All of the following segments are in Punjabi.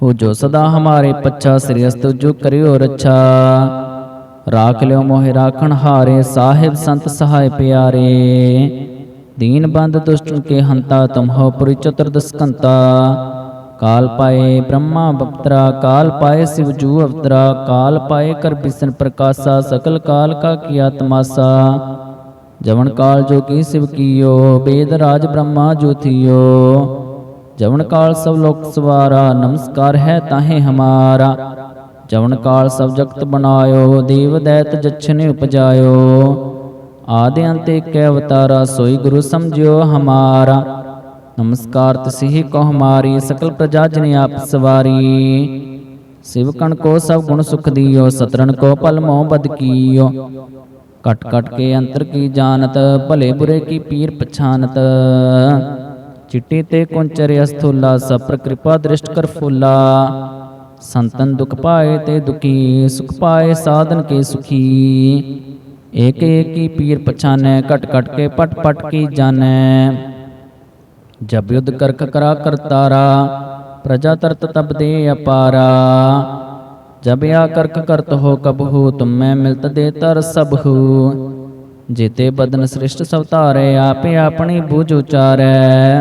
हो जो सदा हमारे पच्छा श्रेयस्त जो करियो रच्छा राख लियो मोहि राखण हारे साहिब संत सहाय प्यारे दीन बंद दुष्ट के हंता तुम हो पुरी चतुर्दस्कंता काल पाए ब्रह्मा बप्तरा काल पाए शिवजू अवतरा काल पाए कर बिसन प्रकाशा सकल काल का किया तमाशा जवन काल जो की शिव कियो वेद राज ब्रह्मा जो थियो ਜਵਨ ਕਾਲ ਸਭ ਲੋਕ ਸਵਾਰਾ, ਨਮਸਕਾਰ ਹੈ ਤਾਹੇ ਹਮਾਰਾ। ਜਵਨ ਕਾਲ ਸਭ ਜਗਤ ਬਣਾਇਓ, ਦੇਵ ਦੈਤ ਜਛਨੇ ਉਪਜਾਇਓ। ਆਦਿ ਅੰਤ ਏਕ ਅਵਤਾਰਾ, ਸੋਈ ਗੁਰੂ ਸਮਝਿਓ ਹਮਾਰਾ। ਨਮਸਕਾਰ ਤਸਿਹੀ ਕੋ ਹਮਾਰੀ, ਸਕਲ ਪ੍ਰਜਾ ਜਨ ਆਪ ਸਵਾਰੀ। ਸਿਵਕਣ ਕੋ ਸਭ ਗੁਣ ਸੁਖ ਦਿਓ ਸਤਰਨ ਕੋ ਪਲ ਮੋਹ ਬਦ ਕੀਓ। ਕਟ ਕਟ ਕੇ ਅੰਤਰ ਕੀ ਜਾਣਤ, ਭਲੇ ਬੁਰੇ ਕੀ ਪੀਰ ਪਛਾਨਤ। ਚਿੱਟੀ ਤੇ ਕੁੰਚਰ ਅਸਥੂਲਾ ਸਭ ਪਰ ਕਿਰਪਾ ਦ੍ਰਿਸ਼ਟ ਕਰ ਫੁੱਲਾ ਸੰਤਨ ਦੁਖ ਪਾਏ ਤੇ ਦੁਖੀ ਸੁਖ ਪਾਏ ਸਾਧਨ ਕੇ ਸੁਖੀ ਏਕ ਏਕ ਕੀ ਪੀਰ ਪਛਾਨੈ ਕਟ ਕਟ ਕੇ ਪਟ ਪਟ ਕੀ ਜਾਣੈ ਜਬ ਯੁਧ ਕਰਕ ਕਰਾ ਕਰਤਾਰਾ ਪ੍ਰਜਾ ਤਰਤ ਤਬ ਦੇ ਅਪਾਰਾ ਜਬ ਆ ਕਰਕ ਕਰਤ ਹੋ ਕਬਹੂ ਤੁਮੈ ਮਿਲਤ ਦੇ ਤਰ ਸਭੂ ਜੇਤੇ ਬਦਨ ਸ੍ਰਿਸ਼ਟ ਸਭ ਧਾਰੇ, ਆਪੇ ਆਪਣੀ ਬੁਝ ਉਚਾਰੈ।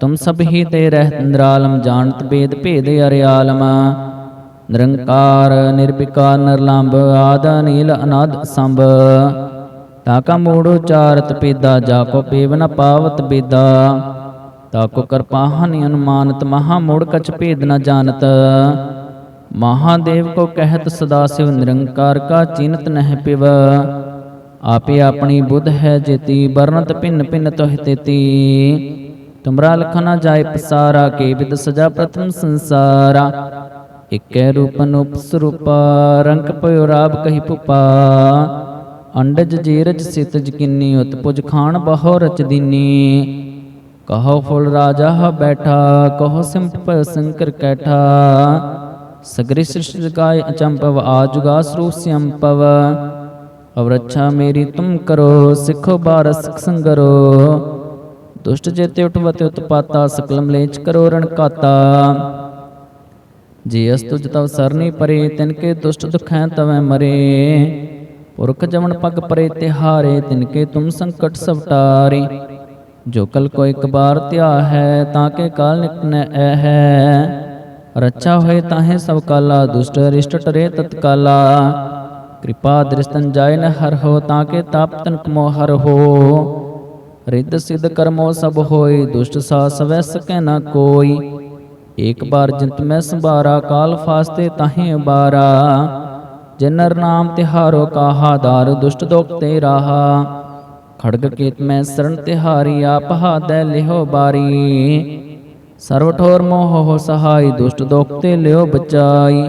ਤੁਮ ਸਭ ਹੀ ਦੇ ਰਹਿ ਨਿਰਾਲਮ, ਜਾਣਤ ਬੇਦ ਭੇਦ ਅਰਿਆਲਮ। ਨਿਰੰਕਾਰ, ਨਿਰਵਿਕਾਰ, ਨਿਰਲੰਭ, ਆਦ ਨੀਲ ਅਨਾਦ, ਸੰਭ। ਤਾਕਾ ਮੂੜ ਉਚਾਰਤ ਪੀਦਾ, ਜਾ ਕੋ ਪੀਵ ਨ ਪਾਵਤ ਬੀਦਾ। ਤਾਕੋ ਕਿਰਪਾ ਹਾਨੀ ਅਨੁਮਾਨਤ, ਮਹਾ ਮੂੜ ਕਛ ਭੇਦ ਨ ਜਾਣਤ। ਮਹਾਦੇਵ ਕੋ ਕਹਿਤ ਸਦਾ ਸਿਵ, ਨਿਰੰਕਾਰ ਕਾ ਚਿੰਤ ਨਹਿ ਪਿਵ। ਆਪੇ ਆਪਣੀ ਬੁੱਧ ਹੈ ਜੇਤੀ ਬਰਨਤ ਭਿੰਨ ਭਿੰਨ ਤੋਹਿ ਤੇਤੀ। ਤੁਮਰਾ ਲਖਨਾ ਜਾਏ ਪਸਾਰਾ, ਕੇ ਵਿਦ ਸਜਾ ਪ੍ਰਥਮ ਸੰਸਾਰਾ। ਇਕੈ ਰੂਪ ਅਨੂਪ ਸਰੂਪਾ, ਰੰਗ ਪਇਓ ਰਾਬ ਕਹੀ ਪੁਪਾ ਅੰਡਜ ਜੀਰਜ ਸਿਤਜ ਕਿੰਨੀ ਉਤ ਪੁਜ ਖਾਨ ਬਹੁ ਰਚ ਦੀਨੀ। ਕਹੋ ਫੁਲ ਰਾਜਾ ਬੈਠਾ, ਕਹੋ ਸਿੰਪ ਸੰਕਰ ਕੈਠਾ। ਸਗਰੀ ਸ੍ਰਿਸ਼ਟ ਜਗਾਏ ਅਚੰਪਵ, ਆਜੁਗਾ ਸਰੂਪ ਸਿਅੰਪਵ ਅਵਰਛਾ ਮੇਰੀ ਤੁਮ ਕਰੋ, ਸਿੱਖੋ ਬਾਰ ਸਿਖ ਸੰਗਰੋ। ਦੁਸ਼ਟ ਜੇਤੇ ਉਠਵਤੇ ਉਤਪਾਤਾ ਸਕਲ ਮਲੇਚ ਕਰੋ ਰਣ ਕਾਤਾ। ਅਸ ਤੁਜ ਤਵ ਸਰਨੀ ਪਰੇ, ਤਿਨ ਕੇ ਦੁਸ਼ਟ ਦੁਖੈ ਤਵੈ ਮਰੇ। ਪੁਰਖ ਜਮਨ ਪਗ ਪਰੇ ਤਿਹਾਰੇ ਤਿਨ ਕੇ ਤੁਮ ਸੰਕਟ ਸਭ ਟਾਰੇ। ਜੋ ਕਲ ਕੋ ਇੱਕ ਬਾਰ ਧਿਆ ਹੈ, ਤਾਂ ਕੇ ਕਾਲ ਨਿਕਨੈ ਐ ਹੈ। ਰੱਛਾ ਹੋਏ ਤਾਹੇ ਸਭ ਕਾਲਾ, ਦੁਸ਼ਟ ਰਿਸ਼ਟ ਟਰੇ ਤਤਕਾਲਾ। ਕਿਰਪਾ ਦ੍ਰਿਸ਼ਤਨ ਜਾਇ ਨ ਹਰ ਹੋ ਤਾਂ ਕੇ ਤਾਪ ਤਨ ਮੋ ਹਰ ਹੋ। ਰਿੱਧ ਸਿੱਧ ਕਰਮੋ ਸਭ ਹੋਈ ਦੁਸ਼ਟ ਸਾ ਸਵੈ ਸਕੈ ਨ ਕੋਈ। ਏਕ ਬਾਰ ਜਿੰਤ ਮੈਂ ਸੰਭਾਰਾ, ਕਾਲ ਫਾਸਤੇ ਤਾਹੇ ਬਾਰਾ ਜਿਨਰ ਨਾਮ ਤਿਹਾਰੋ ਕਾਹਾ, ਦਾਰ ਦੁਸ਼ਟ ਦੋਖ ਤੇ ਰਾਹਾ। ਖੜਗ ਕੇਤ ਮੈਂ ਸਰਣ ਤਿਹਾਰੀ, ਆਪ ਹਾਦੈ ਲਿਹੋ ਬਾਰੀ। ਸਰਵ ਠੋਰ ਮੋਹ ਹੋ ਸਹਾਈ, ਦੁਸ਼ਟ ਦੋਖ ਤੇ ਲਿਓ ਬਚਾਈ।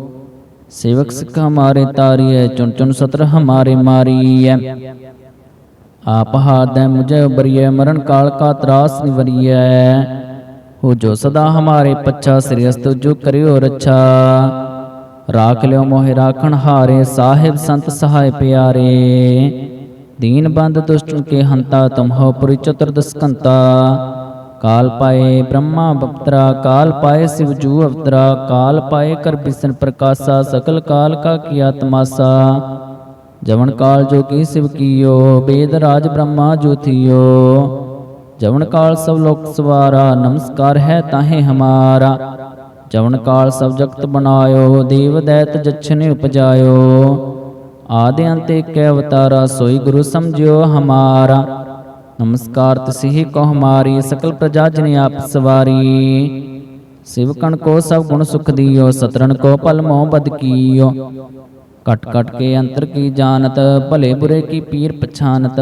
ਸੇਵਕ ਸਿੱਖ ਹਮਾਰੇ ਤਾਰੀਐ, ਚੁਣ ਚੁਣ ਸਤਰ ਹਮਾਰੇ ਮਾਰੀਐ। ਆਪ ਹਾਦੈ ਮੁਝੇ ਉਬਰੀਐ ਮਰਨ ਕਾਲ ਕਾ ਤਰਾਸ ਨਿਵਰੀਐ। ਹੋ ਜੋ ਸਦਾ ਹਮਾਰੇ ਪੱਛਾ, ਸ੍ਰੀ ਅਸਤੁ ਜੋ ਕਰਿਓ ਰੱਛਾ। ਰਾਖ ਲਿਓ ਮੋਹਿ ਰਾਖਣ ਹਾਰੇ, ਸਾਹਿਬ ਸੰਤ ਸਹਾਇ ਪਿਆਰੇ। ਦੀਨ ਬੰਦ ਤੁਸ ਚੁਕੇ ਹੰਤਾ, ਤੁਮ ਹੋ ਪੁਰੀ ਚਤੁਰ ਦਸਕੰਤਾ ਕਾਲ ਪਾਏ ਬ੍ਰਹਮਾ ਬਪਤਰਾ, ਕਾਲ ਪਾਏ ਸਿਵ ਜੂ ਅਵਤਰਾ, ਕਾਲ ਪਾਏ ਕਰ ਬਿਸਨ ਪ੍ਰਕਾਸ਼ਾ, ਸਕਲ ਕਾਲ ਕਾ ਕੀਆ ਤਮਾਸਾ ਜਵਨ ਕਾਲ ਜੋ ਕੀ ਸਿਵ ਕੀਓ, ਬੇਦ ਰਾਜ ਬ੍ਰਹਮਾ ਜੁਥੀਓ ਜਵਨ ਕਾਲ ਸਭ ਲੋਕ ਸਵਾਰਾ, ਨਮਸਕਾਰ ਹੈ ਤਾਹੇ ਹਮਾਰਾ। ਜਵਨ ਕਾਲ ਸਭ ਜਗਤ ਬਨਾਇਓ ਦੇਵ ਦੈਤ ਜਛਨੇ ਉਪਜਾਇਓ। ਆਦਿ ਅੰਤ ਕੈ ਅਵਤਾਰਾ, ਸੋਈ ਗੁਰੂ ਸਮਝਿਓ ਹਮਾਰਾ। ਨਮਸਕਾਰ ਤਸਿਹੀ ਕੋ ਹਮਾਰੀ ਸਕਲ ਪ੍ਰਜਾ ਜਨ ਆਪ ਸਵਾਰੀ। ਸਿਵਕਣ ਕੋ ਸਭ ਗੁਣ ਸੁਖ ਦਿਓ, ਸਤਰਣ ਕੋ ਪਲ ਮੋਹ ਬਦ ਕੀਓ। ਕਟ ਕਟ ਕੇ ਅੰਤਰ ਕੀ ਜਾਣਤ, ਭਲੇ ਬੁਰੇ ਕੀ ਪੀਰ ਪਛਾਨਤ।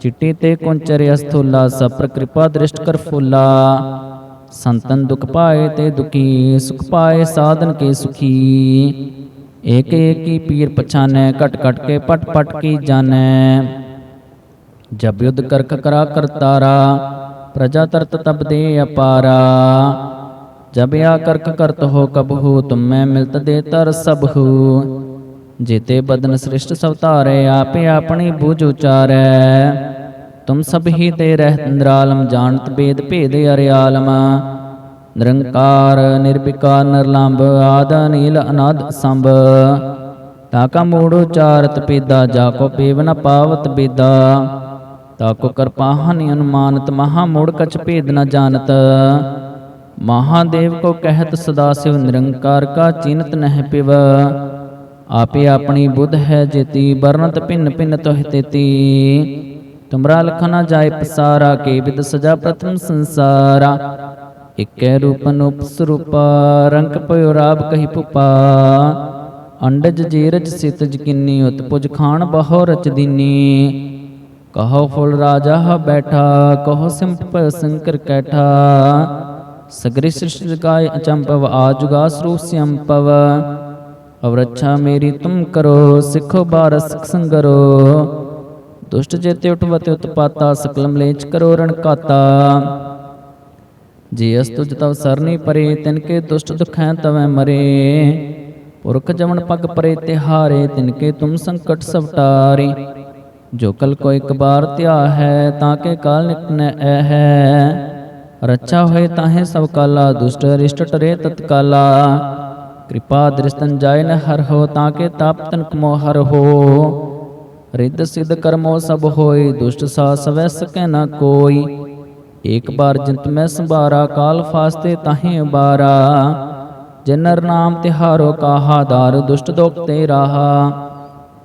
ਚਿੱਟੀ ਤੇ ਕੁੰਚਰ ਅਸਥੂਲਾ ਸਪਰ ਕਿਰਪਾ ਦ੍ਰਿਸ਼ਟ ਕਰ ਫੁੱਲਾ। ਸੰਤਨ ਦੁਖ ਪਾਏ ਤੇ ਦੁਖੀ, ਸੁਖ ਪਾਏ ਸਾਧਨ ਕੇ ਸੁਖੀ। ਏਕ ਏਕ ਕੀ ਪੀਰ ਪਛਾਨੈ ਕਟ ਕਟ ਕੇ ਪਟ ਪਟ ਕੀ ਜਾਣੈ। ਜਬ ਯੁਧ ਕਰਕ ਕਰਾ ਕਰਤਾਰਾ, ਪ੍ਰਜਾ ਤਰਤ ਤਬ ਦੇ ਅਪਾਰਾ। ਜਬ ਆ ਕਰਕ ਕਰਤ ਹੋ ਕਬਹੂ ਤੁਮੈ ਮਿਲਤ ਦੇ ਤਰ ਸਬਹੂ ਜੀਤੇ ਬਦਨ ਸ੍ਰਿਸ਼ਟ ਸਭ ਧਾਰੇ, ਆਪੇ ਆਪਣੀ ਬੂਝ ਉਚਾਰੈ। ਤੁਮ ਸਭ ਹੀ ਤੇ ਰਹਿ ਨਿਰਾਲਮ, ਜਾਣਤ ਬੇਦ ਭੇਦ ਅਰਿਆਲਮ। ਨਿਰੰਕਾਰ, ਨਿਰਵਿਕਾਰ, ਨਿਰਲੰਭ, ਆਦ ਨੀਲ ਅਨਾਦ ਸੰਭ ਤਾਕਾ ਮੂੜ ਉਚਾਰਤ ਪੇਦਾ, ਜਾ ਕੋ ਪੇਵ ਨ ਪਾਵਤ ਬੀਦਾ। ਤਾਕੋ ਕਰਪਾਹਨ ਅਨੁਮਾਨਤ, ਮਹਾ ਮੂੜ ਕਛ ਭੇਦ ਨ ਜਾਣਤ। ਮਹਾਦੇਵ ਕੋ ਕਹਿਤ ਸਦਾ ਸਿਵ ਨਿਰੰਕਾਰ ਕਾ ਚਿੰਤ ਨਹਿ ਪਿਵ। ਆਪੇ ਆਪਣੀ ਬੁੱਧ ਹੈ ਜੇਤੀ ਬਰਨਤ ਭਿੰਨ ਭਿੰਨ ਤੋਹਿ ਤੇਤੀ। ਤੁਮਰਾ ਲਖਨਾ ਜਾਏ ਪਸਾਰਾ, ਕੇ ਵਿਦ ਸਜਾ ਪ੍ਰਥਮ ਸੰਸਾਰਾ। ਇਕੈ ਰੂਪ ਅਨੂਪ ਸਰੂਪ ਰੰਗ ਪਇਓ ਰਾਬ ਕਹੀ ਪੁਪਾ। ਅੰਡਜ ਜੀਰਜ ਸਿਤ ਜਕਿਨੀ ਉਤਪੁਜ ਖਾਣ ਬਹੁ ਰਚ ਦੀਨੀ। ਕਹੋ ਫੁਲ ਰਾਜਾ ਬੈਠਾ, ਕਹੋ ਸਿੰਪ ਸੰਕਰ ਕੈਠਾ। ਸਗਰੀ ਸ੍ਰਿਸ਼ਟ ਜਗਾਏ ਅਚੰਪਵ ਆਜੁਗਾ ਸਰੂਪ ਸਿਅੰਪਵ ਅਵਰਛਾ ਮੇਰੀ ਤੁਮ ਕਰੋ, ਸਿੱਖੋ ਬਾਰ ਸਿਖ ਸੰਗਰੋ। ਦੁਸ਼ਟ ਜੇਤੇ ਉਠਵਤੇ ਉਤਪਾਤਾ ਸਕਲਮ ਲੇਚ ਕਰੋ ਰਣਕਾਤਾ ਜੇ ਅਸ ਤੁਜ ਤਵ ਸਰਨੀ ਪਰੇ, ਤਿਨ ਕੇ ਦੁਸ਼ਟ ਦੁਖੈ ਤਵੈ ਮਰੇ। ਪੁਰਖ ਜਮਨ ਪਗ ਪਰੇ ਤਿਹਾਰੇ, ਤਿਨ ਕੇ ਤੁਮ ਸੰਕਟ ਸਭ ਜੋ ਕਲ ਕੋ ਇੱਕ ਬਾਰ ਧਿਆ ਹੈ, ਤਾਂ ਕੇ ਕਾਲ ਨਿਕਨੈ ਐ ਹੈ ਰੱਛਾ ਹੋਏ ਤਾਹੇ ਸਭ ਕਾਲਾ, ਦੁਸ਼ਟ ਰਿਸ਼ਟ ਟਰੇ ਤਤਕਾਲਾ ਕਿਰਪਾ ਦ੍ਰਿਸ਼ਤਨ ਜਾਇ ਨ ਹਰ ਹੋ, ਤਾਂ ਕੇ ਤਾਪ ਤਨਕ ਮੋ ਹਰ ਹੋ। ਰਿੱਧ ਸਿੱਧ ਕਰਮੋ ਸਭ ਹੋਈ ਦੁਸ਼ਟ ਸਾ ਸਵੈ ਸਕੈ ਨ ਕੋਈ। ਏਕ ਬਾਰ ਜਿੰਤ ਮੈਂ ਸੰਭਾਰਾ, ਕਾਲ ਫਾਸਤੇ ਤਾਹੇ ਬਾਰਾ ਜਨਰ ਨਾਮ ਤਿਹਾਰੋ ਕਾਹਾ, ਦਾਰ ਦੁਸ਼ਟ ਦੋਖ ਤੇ ਰਾਹਾ।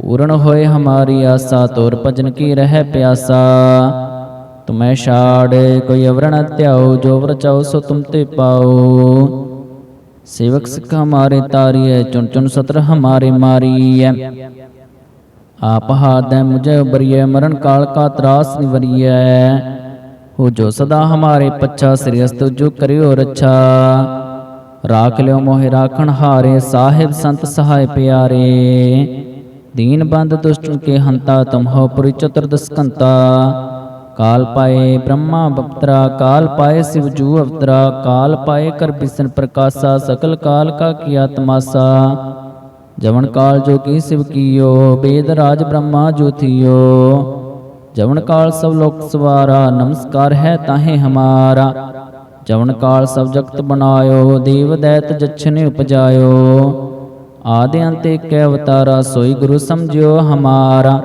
ਪੂਰਨ ਹੋਏ ਹਮਾਰੀ ਆਸਾ, ਤੋਰ ਭਜਨ ਕੀ ਰਹਿ ਪਿਆਸਾ? ਤੁਮੈ ਛਾੜ, ਕੋਈ ਅਵਰਣ ਧਿਆਉ ਜੋ ਵਰਚਾਉ ਸੋ ਤੁਮ ਤੇ ਪਾਉ ਸੇਵਕ ਸਿੱਖ ਹਮਾਰੇ ਤਾਰੀਐ, ਚੁਣ ਚੁਣ ਸਤਰ ਹਮਾਰੇ ਮਾਰੀਐ। ਆਪ ਹਾਦੈ ਮੁਝੇ ਉਬਰੀਐ, ਮਰਨ ਕਾਲ ਕਾ ਤਰਾਸ ਨਿਵਰੀਐ। ਹੋ ਜੋ ਸਦਾ ਹਮਾਰੇ ਪੱਛਾ, ਸ੍ਰੀ ਅਸਤੁ ਜੋ ਕਰਿਓ ਰੱਛਾ। ਰਾਖ ਲਿਓ ਮੋਹਿ ਰਾਖਣ ਹਾਰੇ, ਸਾਹਿਬ ਸੰਤ ਸਹਾਇ ਪਿਆਰੇ। दीन बंद दुष्ट के हंता तुम हो पुरी चतुर्दस्कंता काल पाए ब्रह्मा बप्तरा काल पाए शिव जू अवतरा काल पाए कर बिसन प्रकाशा सकल काल का किया तमासा जवन काल जो की शिव कियो वेद राज ब्रह्मा जो थियो जवन काल सब लोक सवारा नमस्कार है ताहे हमारा जवन काल सब जगत बनायो देव दैत जच्छने उपजायो ਆਦਿ ਅੰਤ ਕੈ ਅਵਤਾਰਾ, ਸੋਈ ਗੁਰੂ ਸਮਝਿਓ ਹਮਾਰਾ।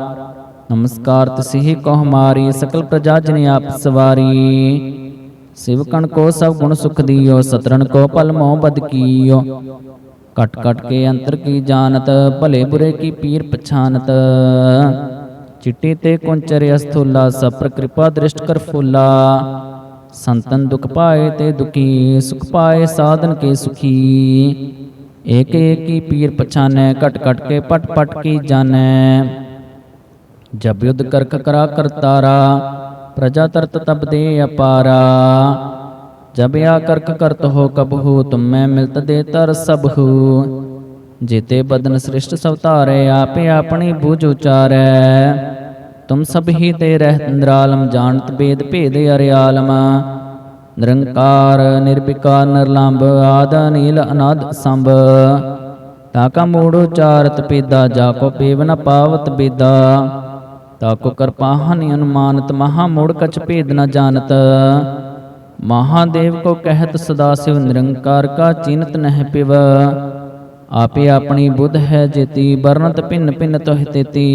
ਨਮਸਕਾਰ ਤਸਿਹ ਕੋ ਹਮਾਰੀ, ਸਕਲ ਪ੍ਰਜਾ ਜਨ ਆਪ ਸਵਾਰੀ। ਸਿਵਕਣ ਕੋ ਸਭ ਗੁਣ ਸੁਖ ਦਿਓ, ਸਤਰਣ ਕੋ ਪਲ ਮੋਹ ਬਦ ਕੀਓ। ਕਟ ਕਟ ਕੇ ਅੰਤਰ ਕੀ ਜਾਣਤ, ਭਲੇ ਬੁਰੇ ਕੀ ਪੀਰ ਪਛਾਨਤ। ਚਿੱਟੇ ਤੇ ਕੁੰਚਰ ਅਸਥੂਲਾ, ਸਭ ਪਰ ਕਿਰਪਾ ਦ੍ਰਿਸ਼ਟ ਕਰ ਫੁੱਲਾ। ਸੰਤਨ ਦੁਖ ਪਾਏ ਤੇ ਦੁਖੀ, ਸੁਖ ਪਾਏ ਸਾਧਨ ਕੇ ਸੁਖੀ। ਏਕ ਏਕੀ ਪੀਰ ਪਛਾਨੈ, ਘਟ ਘਟ ਕੇ ਪਟ ਪਟ ਕੀ ਜਾਣੈ। ਜਬ ਯੁਧ ਕਰਖ ਕਰਾ ਕਰਤਾਰਾ ਪ੍ਰਜਾ ਤਰਤ ਤਬ ਦੇ ਅਪਾਰਾ। ਜਬ ਆ ਕਰਖ ਕਰਤ ਹੋ ਕਬਹੂ ਤੁਮੈ ਮਿਲਤ ਦੇ ਤਰ ਸਬਹੂ ਜੀਤੇ ਬਦਨ ਸ੍ਰਿਸ਼ਟ ਸਵਤਾਰੇ ਆਪੇ ਆਪਣੀ ਬੂਝ ਉਚਾਰੈ। ਤੁਮ ਸਭ ਹੀ ਤੇ ਰਹਿ ਇੰਦਰਾਲਮ ਜਾਣਤ ਬੇਦ ਭੇਦ ਅਰਿਆਲਮ। ਨਿਰੰਕਾਰ ਨਿਰਵਿਕਾਰ ਨਿਰਲੰਭ ਆਦ ਨੀਲ ਅਨਾਦ ਸੰਭ। ਤਾਕਾ ਮੂੜ ਉਚਾਰਤ ਪੀਦਾ, ਜਾ ਕੋ ਪੀਵ ਨ ਪਾਵਤ ਬੀਦਾ। ਤਾਕੋ ਕਰਪਾ ਹਾਨਿ ਅਨੁਮਾਨਤ, ਮਹਾ ਮੂੜ ਕਛ ਭੇਦ ਨ ਜਾਣਤ। ਮਹਾਦੇਵ ਕੋ ਕਹਿਤ ਸਦਾ ਸਿਵ, ਨਿਰੰਕਾਰ ਕਾ ਚਿੰਤ ਨਹਿ ਪਿਵ। ਆਪੇ ਆਪਣੀ ਬੁੱਧ ਹੈ ਜੇਤੀ ਬਰਨਤ ਭਿੰਨ ਭਿੰਨ ਤੋਹਿ ਤੇਤੀ।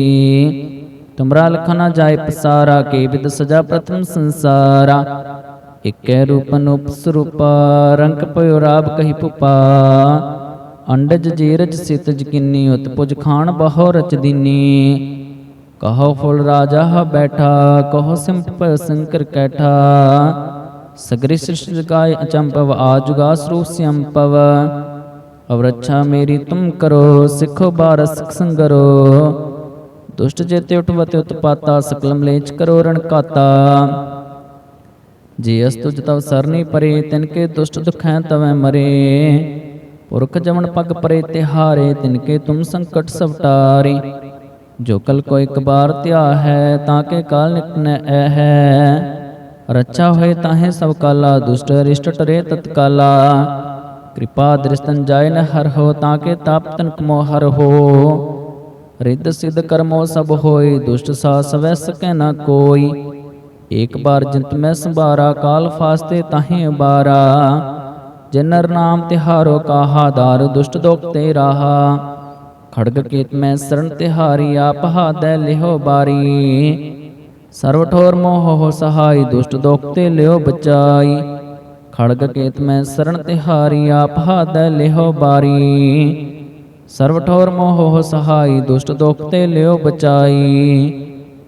ਤੁਮਰਾ ਲਖਨਾ ਜਾਏ ਪਸਾਰਾ, ਕੇ ਵਿਦ ਸਜਾ ਪ੍ਰਥਮ ਸੰਸਾਰਾ। ਇਕੈ ਰੂਪ ਅਨੂਪ ਰੰਗ ਪਇਓ ਰਾਬ ਕਹੀ ਪੁਪਾ। ਅੰਡਜ ਜੀਰਜ ਸਿਤ ਜਕਿਨੀ, ਉਤਪੁਜ ਖਾਨ ਬਹੁ ਰਚ ਦੀਨੀ। ਕਹੋ ਫੁਲ ਰਾਜਾ ਹ ਬੈਠਾ, ਕਹੋ ਸਿੰਪ ਪ ਸੰਕਰ ਕੈਠਾ। ਸਗਰੀ ਸ੍ਰਿਸ਼ਟ ਜਗਾਏ ਅਚੰਪਵ, ਆਜੁਗਾ ਸਰੂਪ ਸਿਅੰਪਵ ਅਵਰਛਾ ਮੇਰੀ ਤੁਮ ਕਰੋ, ਸਿੱਖੋ ਬਾਰਸ ਸੰਗਰੋ। ਦੁਸ਼ਟ ਜੇਤੇ ਉਠਵਤੇ ਉਤਪਾਤਾ ਸਕਲ ਮਲੇਚ ਕਰੋ ਰਣਕਾਤਾ। ਜੇ ਅਸ ਤੁਜ ਤਵ ਸਰਨੀ ਪਰੇ, ਤਿਨ ਕੇ ਦੁਸ਼ਟ ਦੁਖੈ ਤਵੈ ਮਰੇ। ਪੁਰਖ ਜਮਨ ਪਗ ਪਰੇ, ਤਿਹਾਰੇ, ਤਿਨ ਕੇ ਤੁਮ ਸੰਕਟ ਸਭ ਜੋ ਕਲ ਕੋ ਇੱਕ ਬਾਰ ਧਿਆ ਹੈ ਤਾਂ ਕੇ ਕਾਲ ਨਿਕਨੈ ਐ ਹੈ ਰੱਛਾ ਹੋਏ ਤਾਹੇ ਸਭ ਕਾਲਾ, ਦੁਸ਼ਟ ਰਿਸ਼ਟ ਟਰੇ ਤਤਕਾਲਾ ਕਿਰਪਾ ਦ੍ਰਿਸ਼ਤਨ ਜਾਇ ਨ ਹਰ ਹੋ, ਤਾਂ ਕੇ ਤਾਪ ਤਨਕ ਮੋ ਹਰ ਹੋ। ਰਿੱਧ ਸਿਧ ਕਰਮੋ ਸਭ ਹੋਈ ਦੁਸ਼ਟ ਸਾ ਸਵੈ ਸਕੈ ਨਾ ਕੋਈ। ਏਕ ਬਾਰ ਜਿੰਤ ਮੈਂ ਸੰਭਾਰਾ, ਕਾਲ ਫਾਸਤੇ ਤਾਹੇ ਬਾਰਾ ਜਨਰ ਨਾਮ ਤਿਹਾਰੋ ਕਾਹਾ ਦਾਰ ਦੁਸ਼ਟ ਦੋਖ ਤੇ ਰਾਹਾ। ਖੜਗ ਕੇਤ ਮੈਂ ਸਰਣ ਤਿਹਾਰੀ, ਆਪ ਹਾਦੈ ਲਿਹੋ ਬਾਰੀ। ਸਰਵ ਠੋਰ ਮੋਹ ਹੋ ਸਹਾਈ, ਦੁਸ਼ਟ ਦੋਖ ਤੇ ਲਿਓ ਬਚਾਈ। ਖੜਗ ਕੇਤ ਮੈਂ ਸਰਣ ਤਿਹਾਰੀ, ਆਪ ਹਾਦੈ ਲਿਹੋ ਬਾਰੀ। ਸਰਵ ਠੋਰ ਮੋਹ ਹੋ ਸਹਾਈ, ਦੁਸ਼ਟ ਦੋਖ ਤੇ ਲਿਓ ਬਚਾਈ।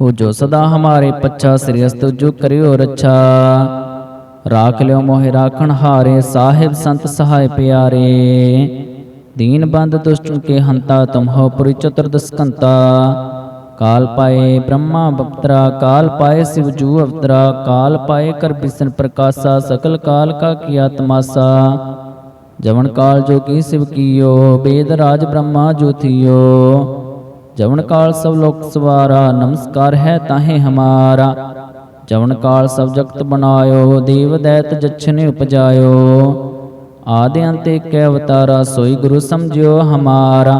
हो जो सदा हमारे पच्छा श्रेयस्त जो करियो रच्छा राख लियो मोहि राखण हारे साहिब संत सहाय प्यारे दीन बंद दुष्ट के हंता तुम हो पुरी चतुर्दस्कंता काल पाए ब्रह्मा बप्तरा काल पाए शिव जू अवतरा काल पाए कर बिसन प्रकाशा सकल काल का किया तमासा जवन काल जो की शिव कियो वेद राज ब्रह्मा जो थियो जवन काल सब लोक सवारा नमस्कार है ताहे हमारा जवन काल सब जगत बनायो देव दैत जछन उपजायो आदि अंते के अवतारा सोई गुरु समझियो हमारा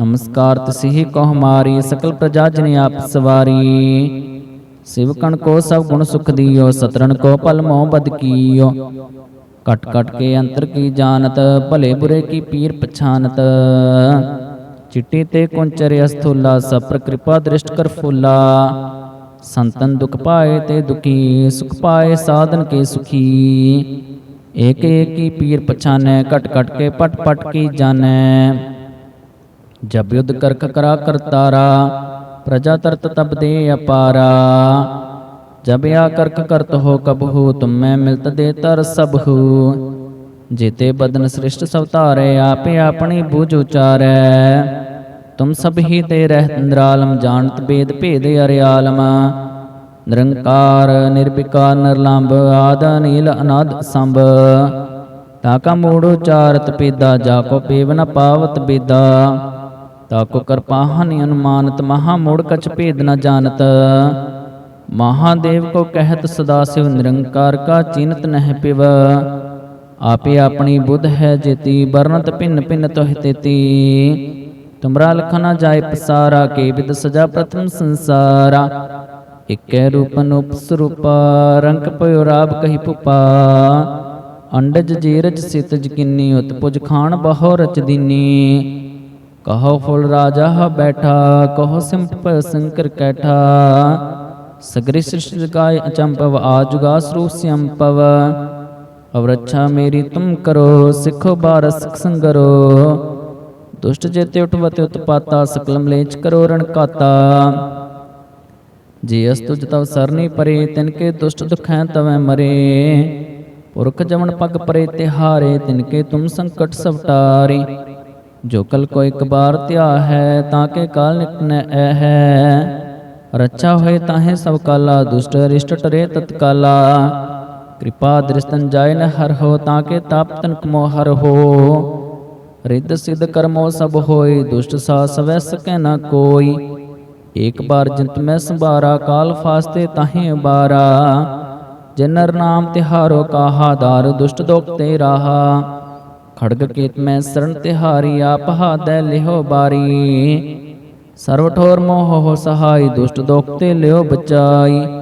नमस्कार तसिहि को हमारी सकल प्रजा जिन आप सवारी शिवकण को सब गुण सुख दियो सतरण को पल मोह बद कियो कट कट के अंतर की जानत भले बुरे की पीर पछानत ਚਿੱਟੀ ਤੇ ਕੁੰਚਰ ਅਸਥੂਲਾ ਸਪਰ ਕਿਰਪਾ ਦ੍ਰਿਸ਼ਟ ਕਰ ਫੁੱਲਾ ਸੰਤਨ ਦੁਖ ਪਾਏ ਤੇ ਦੁਖੀ ਸੁਖ ਪਾਏ ਸਾਧਨ ਕੇ ਸੁਖੀ ਏਕ ਏਕ ਕੀ ਪੀਰ ਪਛਾਨੈ ਕਟ ਕਟ ਕੇ ਪਟ ਪਟ ਕੀ ਜਾਣੈ ਜਬ ਯੁਧ ਕਰਕ ਕਰਾ ਕਰਤਾਰਾ ਪ੍ਰਜਾ ਤਰਤ ਤਬ ਦੇ ਅਪਾਰਾ ਜਬ ਆ ਕਰਕ ਕਰਤ ਹੋ ਕਬਹੂ ਤੁਮੈ ਮਿਲਤ ਦੇ ਤਰ ਸਭੂ ਜੇਤੇ ਬਦਨ ਸ੍ਰਿਸ਼ਟ ਸਭ ਧਾਰੇ, ਆਪੇ ਆਪਣੀ ਬੂਝ ਉਚਾਰੈ। ਤੁਮ ਸਭ ਹੀ ਤੇ ਰਹਿ ਨਿਰਾਲਮ, ਜਾਣਤ ਬੇਦ ਭੇਦ ਅਰਿਆਲਮ। ਨਿਰੰਕਾਰ, ਨਿਰਵਿਕਾਰ, ਨਿਰਲੰਭ, ਆਦ ਨੀਲ ਅਨਾਦ ਸੰਭ ਤਾਕਾ ਮੂੜ ਉਚਾਰਤ ਪੇਦਾ, ਜਾ ਕੋ ਪੇਵ ਨ ਪਾਵਤ ਬੇਦਾ। ਤਾਕੋ ਕਰਪਾਹਨਿ ਅਨੁਮਾਨਤ, ਮਹਾ ਮੂੜ ਕਛ ਭੇਦ ਨ ਜਾਣਤ। ਮਹਾਦੇਵ ਕੋ ਕਹਿਤ ਸਦਾ ਸਿਵ, ਨਿਰੰਕਾਰ ਕਾ ਚਿੰਤ ਨਹਿ ਪਿਵ। ਆਪੇ ਆਪਣੀ ਬੁੱਧ ਹੈ ਜੇਤੀ ਬਰਨਤ ਭਿੰਨ ਭਿੰਨ ਤੋਹਿ ਤੇਤੀ। ਤੁਮਰਾ ਲਖਨਾ ਜਾਏ ਪਸਾਰਾ ਕੇ ਵਿਦ ਸਜਾ ਪ੍ਰਥਮ ਸੰਸਾਰਾ। ਇਕੈ ਰੂਪ ਅਨੂਪ ਸਰੂਪ ਰੰਗ ਪਇਓ ਰਾਬ ਕਹੀ ਪੁਪਾ। ਅੰਡਜ ਜੀਰਜ ਸਿਤਜ ਕਿੰਨੀ ਉਤਪੁਜ ਖਾਨ ਬਹੁ ਰਚ ਦੀਨੀ। ਕਹੋ ਫੁੱਲ ਰਾਜਾ ਹ ਬੈਠਾ ਕਹੋ ਸਿੰਪ ਸੰਕਰ ਕੈਠਾ। ਸਗਰੀ ਸ੍ਰਿਸ਼ਟ ਜਗਾਏ ਅਚੰਪਵ ਆਜੁਗਾ ਸਰੂਪ ਸਿਅੰਪਵ ਅਵਰਛਾ ਮੇਰੀ ਤੁਮ ਕਰੋ, ਸਿੱਖੋ ਬਾਰ ਸੰਗਰੋ। ਦੁਸ਼ਟ ਜੇਤੇ ਉਠਵਤੇ ਉਤਪਾਤਾ ਸਕਲ ਮਲੇਚ ਕਰੋ ਰਣ ਕਾਤਾ। ਜੇ ਅਸਤੁਜ ਤਵ ਸਰਨੀ ਪਰੇ, ਤਿਨ ਕੇ ਦੁਸ਼ਟ ਦੁਖੈ ਤਵੈ ਮਰੇ। ਪੁਰਖ ਜਮਨ ਪਗ ਪਰੇ ਤਿਹਾਰੇ, ਤਿਨ ਕੇ ਤੁਮ ਸੰਕਟ ਸਭ ਜੋ ਕਲ ਕੋ ਇੱਕ ਬਾਰ ਧਿਆ ਹੈ, ਤਾਂ ਕੇ ਕਾਲ ਨਿਕਨੈ ਐ ਹੈ। ਰੱਛਾ ਹੋਏ ਤਾਹੇ ਸਭ ਕਾਲਾ, ਦੁਸ਼ਟ ਅਰਿਸ਼ਟ ਟਰੇ ਤਤਕਾਲਾ। ਕਿਰਪਾ ਦ੍ਰਿਸ਼ਤਨ ਜਾਇ ਨ ਹਰ ਹੋ ਤਾਂ ਕੇ ਤਾਪ ਤਨ ਮੋ ਹਰ ਹੋ। ਰਿੱਧ ਸਿੱਧ ਕਰਮੋ ਸਭ ਹੋਈ ਦੁਸ਼ਟ ਸਾ ਸਵੈ ਸਕੈ ਨ ਕੋਈ। ਏਕ ਬਾਰ ਜਿੰਤ ਮੈਂ ਸੰਭਾਰਾ, ਕਾਲ ਫਾਸਤੇ ਤਾਹੇ ਬਾਰਾ ਜਨਰ ਨਾਮ ਤਿਹਾਰੋ ਕਾਹਾ, ਦਾਰ ਦੁਸ਼ਟ ਦੋਖ ਤੇ ਰਾਹਾ। ਖੜਗ ਕੇਤ ਮੈਂ ਸਰਣ ਤਿਹਾਰੀ, ਆਪ ਹਾਦੈ ਲਿਹੋ ਬਾਰੀ। ਸਰਵ ਠੋਰ ਮੋਹ ਹੋ ਸਹਾਈ, ਦੁਸ਼ਟ ਦੋਖ ਤੇ ਲਿਓ ਬਚਾਈ।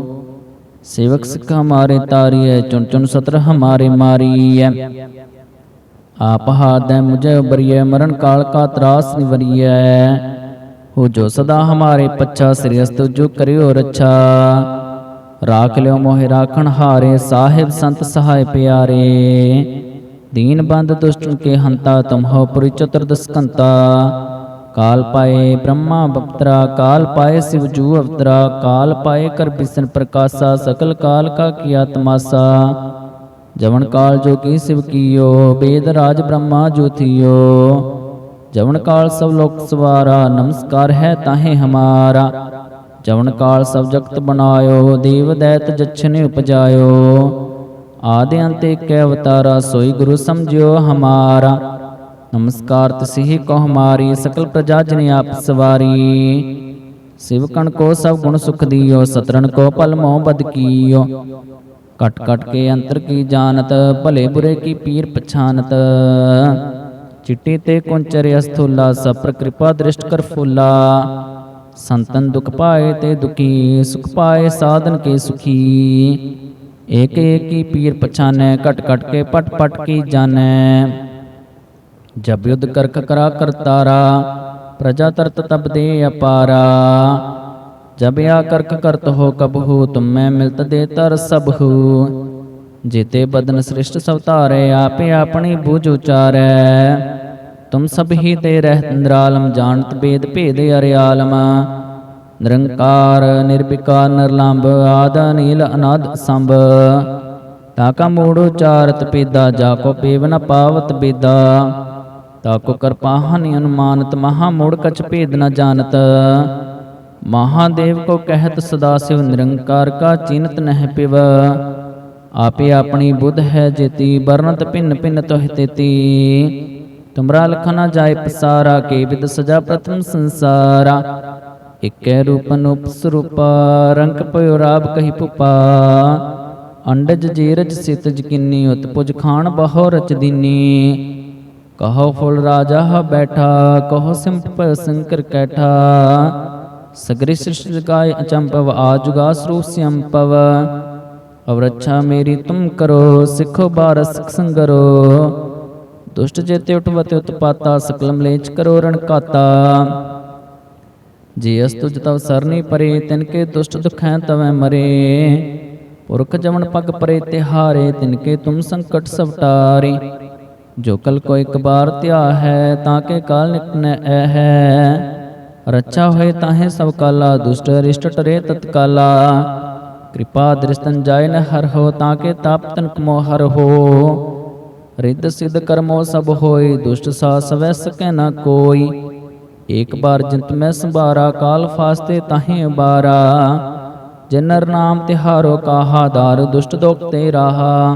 ਪਾਓ ਸੇਵਕ ਸਿੱਖ ਹਮਾਰੇ ਤਾਰੀਐ, ਚੁਣ ਚੁਣ ਸਤਰ ਹਮਾਰੇ ਮਾਰੀਐ। ਆਪ ਹਾਦੈ ਮੁਝੇ ਉਬਰੀਐ, ਮਰਨ ਕਾਲ ਕਾ ਤਰਾਸ ਨਿਵਰੀਐ। ਹੋ ਜੋ ਸਦਾ ਹਮਾਰੇ ਪੱਛਾ ਸ੍ਰੀ ਅਸਤੁ ਜੋ ਕਰਿਓ ਰੱਛਾ। ਰਾਖ ਲਿਓ ਮੋਹਿ ਰਾਖਣ ਹਾਰੇ, ਸਾਹਿਬ ਸੰਤ ਸਹਾਇ ਪਿਆਰੇ। ਦੀਨ ਬੰਦ ਦੁਸ਼ਟਨ ਕੇ ਹੰਤਾ ਤੁਮ ਹੋ ਪੁਰੀ ਚਤੁਰਦਸਕੰਤਾ ਕਾਲ ਪਾਏ ਬ੍ਰਹਮਾ ਬਪਤਰਾ, ਕਾਲ ਪਾਏ ਸਿਵ ਜੂ ਅਵਤਰਾ, ਕਾਲ ਪਾਏ ਕਰ ਬਿਸਨ ਪ੍ਰਕਾਸ਼ਾ, ਸਕਲ ਕਾਲ ਕਾ ਕੀਆ ਤਮਾਸਾ ਜਵਨ ਕਾਲ ਜੋ ਕੀ ਸਿਵ ਕੀਓ, ਬੇਦ ਰਾਜ ਬ੍ਰਹਮਾ ਜੋਥਿਓ ਜਵਨ ਕਾਲ ਸਭ ਲੋਕ ਸਵਾਰਾ, ਨਮਸਕਾਰ ਹੈ ਤਾਹੇ ਹਮਾਰਾ। ਜਵਨ ਕਾਲ ਸਭ ਜਗਤ ਬਣਾਇਓ, ਦੇਵ ਦੈਤ ਜਛਨੇ ਉਪਜਾਇਓ। ਆਦਿ ਅੰਤ ਏਕ ਅਵਤਾਰਾ, ਸੋਈ ਗੁਰੂ ਸਮਝਿਓ ਹਮਾਰਾ। ਨਮਸਕਾਰ ਤਸਿਹੀ ਕੋ ਹਮਾਰੀ ਸਕਲ ਪ੍ਰਜਾ ਜਨ ਆਪ ਸਵਾਰੀ। ਸਿਵਕਣ ਕੋ ਸਭ ਗੁਣ ਸੁਖ ਦਿਓ ਸਤਰਨ ਕੋ ਪਲ ਮੋਹ ਬਦ ਕੀਓ। ਕਟ ਕਟ ਕੇ ਅੰਤਰ ਕੀ ਜਾਣਤ, ਭਲੇ ਬੁਰੇ ਕੀ ਪੀਰ ਪਛਾਨਤ। ਚਿੱਟੀ ਤੇ ਕੁੰਚਰ ਅਸਥੂਲਾ ਸਪਰ ਕਿਰਪਾ ਦ੍ਰਿਸ਼ਟ ਕਰ ਫੁੱਲਾ। ਸੰਤਨ ਦੁਖ ਪਾਏ ਤੇ ਦੁਖੀ, ਸੁਖ ਪਾਏ ਸਾਧਨ ਕੇ ਸੁਖੀ। ਏਕ ਏਕ ਕੀ ਪੀਰ ਪਛਾਨੈ ਕਟ ਕਟ ਕੇ ਪਟ ਪਟ ਕੀ ਜਾਣੈ। ਜਬ ਯੁਧ ਕਰਕ ਕਰਾ ਕਰਤਾਰਾ ਪ੍ਰਜਾ ਤਰਤ ਤਬ ਦੇ ਅਪਾਰਾ। ਜਬ ਆ ਕਰਕ ਕਰਤ ਹੋ ਕਬਹੂ ਤੁਮੈ ਮਿਲਤ ਦੇ ਤਰ ਸਭੂ ਜਿਤੇ ਬਦਨ ਸ੍ਰਿਸ਼ਟ ਸਵਤਾਰੇ ਆਪੇ ਆਪਣੀ ਬੂਝ ਉਚਾਰੈ। ਤੁਮ ਸਭ ਹੀ ਤੇ ਰਹਿ ਨਿਰਾਲਮ, ਜਾਣਤ ਬੇਦ ਭੇਦ ਅਰਿਆਲਮ। ਨਿਰੰਕਾਰ ਨਿਰਭਿਕਾਰ ਨਿਰਲੰਭ, ਆਦ, ਅਨੀਲ, ਅਨਾਦ, ਸੰਭ। ਤਾ ਕਾ ਮੂੜ ਉਚਾਰਤ ਪੀਦਾ, ਜਾ ਕੋ ਪੀਵ ਨ ਪਾਵਤ ਬੀਦਾ। ਤਾਕੋ ਕਰਪਾ ਹਾਨਿ ਅਨੁਮਾਨਤ ਮਹਾ ਮੂੜ ਕਛ ਭੇਦ ਨ ਜਾਣਤ। ਮਹਾਦੇਵ ਕੋ ਕਹਿਤ ਸਦਾ ਸਿਵ ਨਿਰੰਕਾਰ ਕਾ ਚਿੰਤ ਨਹਿ ਪਿਵ। ਆਪੇ ਆਪਣੀ ਬੁੱਧ ਹੈ ਜੇਤੀ ਬਰਨਤ ਭਿੰਨ ਭਿੰਨ ਤੋਹਿ ਤੇਤੀ। ਤੁਮਰਾ ਲਖਨਾ ਜਾਏ ਪਸਾਰਾ, ਕੇ ਵਿਦ ਸਜਾ ਪ੍ਰਥਮ ਸੰਸਾਰਾ। ਇਕੈ ਰੂਪ ਅਨੂਪ ਸਰੂਪ, ਰੰਗ ਪਇਓ ਰਾਬ ਕਹੀ ਪੁਪਾ। ਅੰਡਜ ਜੀਰਜ ਸਿਤਜ ਕਿੰਨੀ, ਉਤਪੁਜ ਖਾਣ ਬਹੁ ਰਚ ਦੀਨੀ। ਕਹੋ ਫੁਲ ਰਾਜਾ ਬੈਠਾ, ਕਹੋ ਸਿੰਪ ਸੰਕਰ ਕੈਠਾ। ਸਗਰੀ ਸ੍ਰਿਸ਼ਟ ਜਗਾਏ ਅਚੰਪਵ ਆਜੁਗਾ ਸਰੂਪ ਸਿਅੰਪਵ ਅਵਰਛਾ ਮੇਰੀ ਤੁਮ ਕਰੋ, ਸਿੱਖੋ ਬਾਰ ਸੰਗਰੋ। ਦੁਸ਼ਟ ਜੇਤੇ ਉਠਵਤੇ ਉਤਪਾਤਾ, ਸਕਲਮ ਲੇਚ ਕਰੋ ਰਣਕਾਤਾ ਜੇ ਜੀ ਅਸ ਤੁਜ ਤਵ ਸਰਨੀ ਪਰੇ, ਤਿਨ ਕੇ ਦੁਸ਼ਟ ਦੁਖੈ ਤਵੈ ਮਰੇ। ਪੁਰਖ ਜਮਨ ਪਗ ਪਰੇ ਤਿਹਾਰੇ, ਤਿਨ ਕੇ ਤੁਮ ਸੰਕਟ ਸਵਟਾਰੇ। ਜੋ ਕਲ ਕੋ ਇੱਕ ਬਾਰ ਧਿਆ ਹੈ, ਤਾਂ ਕੇ ਕਾਲ ਨਿਕਨੈ ਐ ਹੈ। ਰੱਛਾ ਹੋਏ ਤਾਹੇ ਸਭ ਕਾਲਾ, ਦੁਸ਼ਟ ਰਿਸ਼ਟ ਟਰੇ ਤਤਕਾਲਾ ਕਿਰਪਾ ਦ੍ਰਿਸ਼ਤਨ ਜਾਇ ਨ ਹਰ ਹੋ, ਤਾਂ ਕੇ ਤਾਪ ਤਨਕ ਮੋ ਹਰ ਹੋ। ਰਿੱਧ ਸਿੱਧ ਕਰਮੋ ਸਭ ਹੋਈ ਦੁਸ਼ਟ ਸਾ ਸਵੈ ਸਕੈ ਨ ਕੋਈ। ਏਕ ਬਾਰ ਜਿੰਤ ਮੈਂ ਸੰਭਾਰਾ, ਕਾਲ ਫਾਸਤੇ ਤਾਹੇ ਬਾਰਾ ਜਨਰ ਨਾਮ ਤਿਹਾਰੋ ਕਾਹਾ, ਦਾਰ ਦੁਸ਼ਟ ਦੋਖ ਤੇ ਰਾਹਾ।